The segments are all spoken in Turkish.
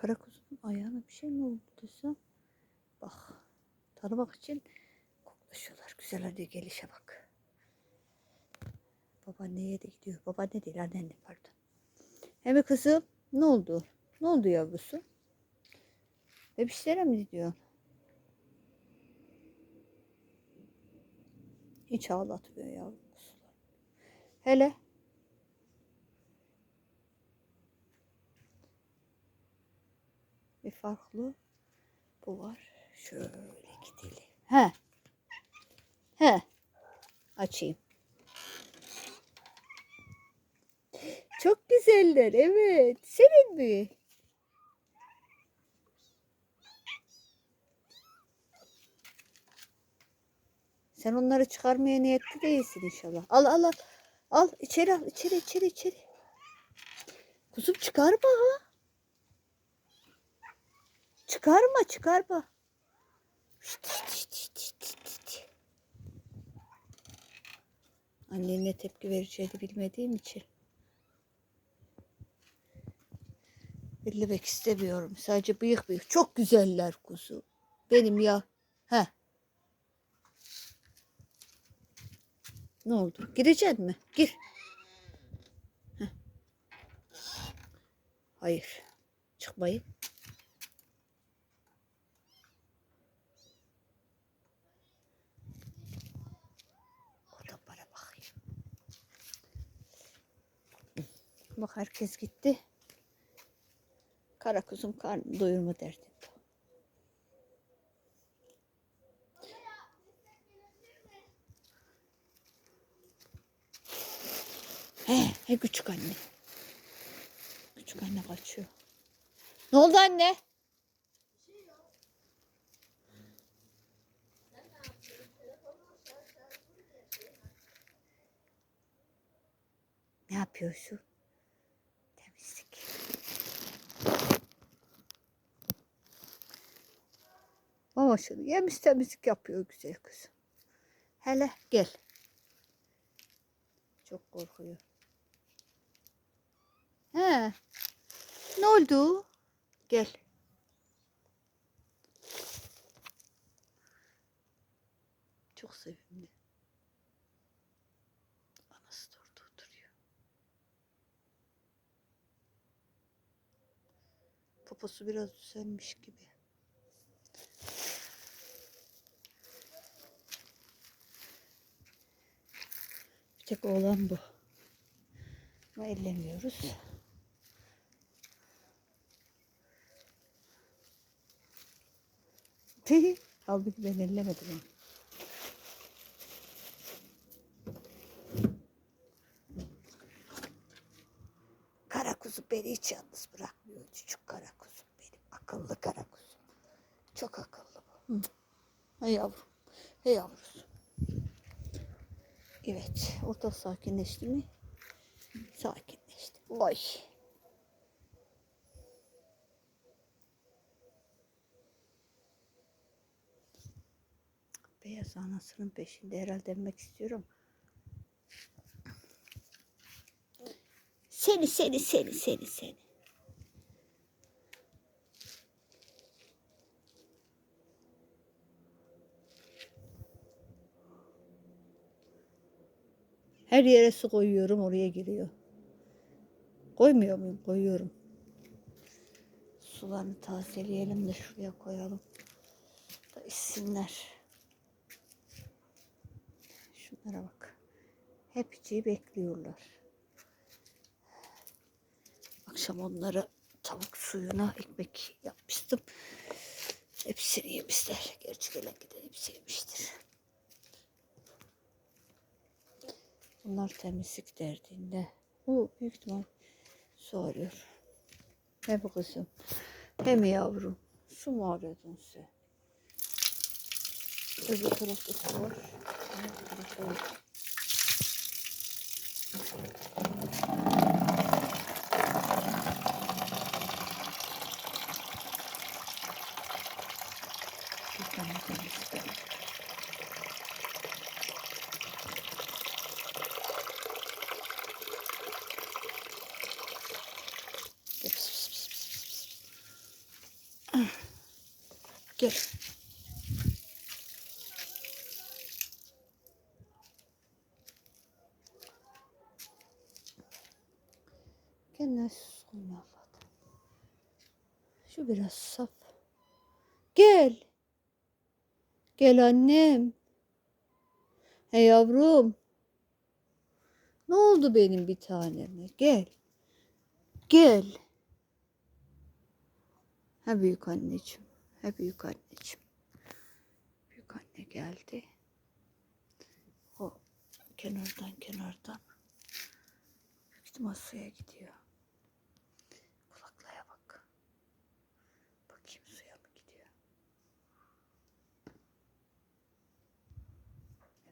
Kara kuzunun ayağına bir şey mi oldu desem. Bak. Tanımak için koklaşıyorlar. Güzel hadi gelişe bak. Babaanneye de gidiyor. Babaanne değil anneanne pardon. Hem kızım ne oldu? Ne oldu yavrusu? Bebişlere mi gidiyor? Hiç ağlatmıyor yavrum. Hele. Bir farklı bu var. Şöyle gidelim. He. He. Açayım. Çok güzeller. Evet. Senin mi? Sen onları çıkarmaya niyetli değilsin inşallah. Al al al. Al içeri al. içeri içeri içeri. Kuzum çıkarma ha. Çıkarma çıkarma. Şşt, şşt, şşt, şşt, şşt, şşt. Annen ne tepki vereceğini bilmediğim için. Ellemek istemiyorum. Sadece bıyık bıyık. Çok güzeller kuzu. Benim ya. He. Ne oldu? Girecek mi? Gir. Heh. Hayır. Çıkmayın. O da bana bakıyor. Bak herkes gitti. Kara kuzum karnını doyurma derdinde. He, he küçük anne. Küçük anne kaçıyor. Ne oldu anne? Ne yapıyorsun? Baba şunu yemiş temizlik yapıyor güzel kızım. Hele gel. Çok korkuyor. He. Ne oldu? Gel. Çok sevimli. Anası da orada oturuyor. Poposu biraz düzelmiş gibi. Bir tek oğlan bu. Ama ellemiyoruz. Halbuki ben ellemedim onu. Kara kuzu beni hiç yalnız bırakmıyor. Küçük kara kuzum benim. Akıllı kara kuzum. Çok akıllı bu. Hey yavrum. Hey yavrusu. Evet. Orta sakinleşti mi? Sakinleşti. Oy. Beyaz anasının peşinde herhalde demek istiyorum. Seni seni seni seni seni. Her yere su koyuyorum oraya giriyor. Koymuyor muyum? Koyuyorum. Sularını tazeleyelim de şuraya koyalım. Da içsinler. Şunlara bak. Hepciyi bekliyorlar. Akşam onlara tavuk suyuna ekmek yapmıştım. Hepsini yemişler. Gerçi gelen giden hepsi yemiştir. Bunlar temizlik derdinde. O büyük ihtimal su arıyor. Hem kızım hem yavrum. Su mu arıyordun sen? Öbür tarafta su var. Öbür tarafta yok. Gel. Gene soymalladı. Şu biraz saf. Gel. Gel annem. Hey yavrum. Ne oldu benim bir taneme? Gel. Gel. Ha büyük anneciğim. Ha büyük anneciğim. Büyük anne geldi. O kenardan kenardan. Büyük ihtimal suya gidiyor. Kulaklaya bak. Bakayım suya mı gidiyor?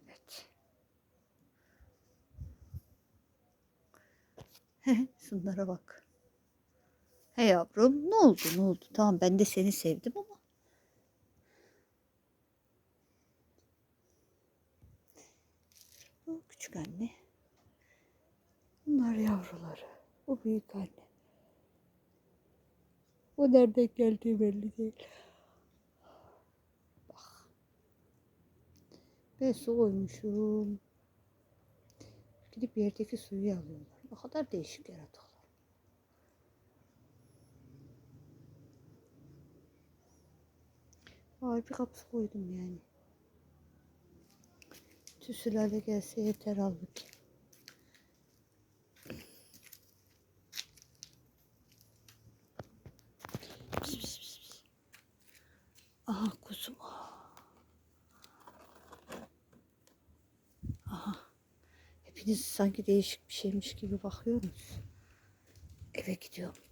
Evet. Şunlara bak. He yavrum ne oldu ne oldu? Tamam ben de seni sevdim ama. Bu küçük anne. Bunlar yavruları. Bu büyük anne. O nereden geldiği belli değil. Bak. Ben su koymuşum. Gidip yerdeki suyu alıyorlar. Ne kadar değişik yaratıklar. Ağır bir kapı koydum yani. Tüsülale gelse yeter halbuki. Aha kuzum. Aha. Hepiniz sanki değişik bir şeymiş gibi bakıyorsunuz. Eve gidiyorum.